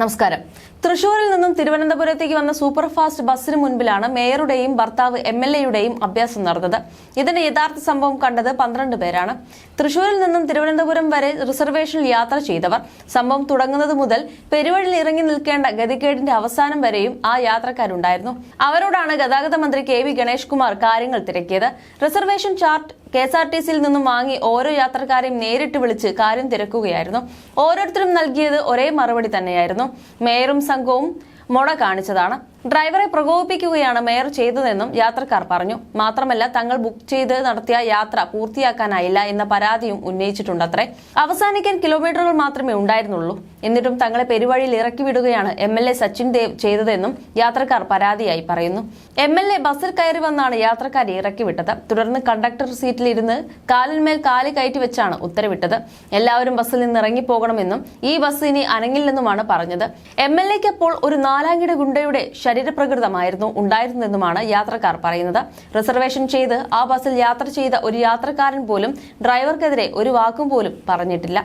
നമസ്കാരം. തൃശൂരിൽ നിന്നും തിരുവനന്തപുരത്തേക്ക് വന്ന സൂപ്പർ ഫാസ്റ്റ് ബസ്സിന് മുൻപിലാണ് മേയറുടെയും ഭർത്താവ് എം എൽ എയുടെയും അഭ്യാസം നടന്നത്. ഇതിന്റെ യഥാർത്ഥ സംഭവം കണ്ടത് പന്ത്രണ്ട് പേരാണ്. തൃശൂരിൽ നിന്നും തിരുവനന്തപുരം വരെ റിസർവേഷനിൽ യാത്ര ചെയ്തവർ. സംഭവം തുടങ്ങുന്നത് മുതൽ പെരുവഴിയിൽ ഇറങ്ങി നിൽക്കേണ്ട ഗതികേടിന്റെ അവസാനം വരെയും ആ യാത്രക്കാരുണ്ടായിരുന്നു. അവരോടാണ് ഗതാഗത മന്ത്രി കെ വി ഗണേഷ് കുമാർ കാര്യങ്ങൾ തിരക്കിയത്. Reservation chart K S R T സിയിൽ നിന്നും വാങ്ങി ഓരോ യാത്രക്കാരെയും നേരിട്ട് വിളിച്ച് കാര്യം തിരക്കുകയായിരുന്നു. ഓരോരുത്തരും നൽകിയത് ഒരേ മറുപടി തന്നെയായിരുന്നു. മേയറും സംഘവും മുട കാണിച്ചതാണ് ഡ്രൈവറെ പ്രകോപിപ്പിക്കുകയാണ് മേയർ ചെയ്തതെന്നും യാത്രക്കാർ പറഞ്ഞു. മാത്രമല്ല തങ്ങൾ ബുക്ക് ചെയ്ത് നടത്തിയ യാത്ര പൂർത്തിയാക്കാനായില്ല എന്ന പരാതിയും ഉന്നയിച്ചിട്ടുണ്ടത്രേ. അവസാനിക്കാൻ കിലോമീറ്ററുകൾ മാത്രമേ ഉണ്ടായിരുന്നുള്ളൂ. എന്നിട്ടും തങ്ങളെ പെരുവഴിയിൽ ഇറക്കി വിടുകയാണ് M L A Sachin Dev ചെയ്തതെന്നും യാത്രക്കാർ പരാതിയായി പറയുന്നു. എം എൽ എ ബസ്സിൽ കയറി വന്നാണ് യാത്രക്കാരെ ഇറക്കി വിട്ടത്. തുടർന്ന് കണ്ടക്ടർ സീറ്റിലിരുന്ന് കാലിന്മേൽ കാൽ കയറ്റി വെച്ചാണ് ഉത്തരവിട്ടത്. എല്ലാവരും ബസ്സിൽ നിന്ന് ഇറങ്ങിപ്പോകണമെന്നും ഈ ബസ് ഇനി അനങ്ങില്ലെന്നുമാണ് പറഞ്ഞത്. എം എൽ എക്ക് അപ്പോൾ ഒരു നാലാംകിട ഗുണ്ടയുടെ ശരീരപ്രകൃതമായിരുന്നു ഉണ്ടായിരുന്നതെന്നുമാണ് യാത്രക്കാർ പറയുന്നത്. റിസർവേഷൻ ചെയ്ത് ആ ബസ്സിൽ യാത്ര ചെയ്ത ഒരു യാത്രക്കാരൻ പോലും ഡ്രൈവർക്കെതിരെ ഒരു വാക്കും പോലും പറഞ്ഞിട്ടില്ല.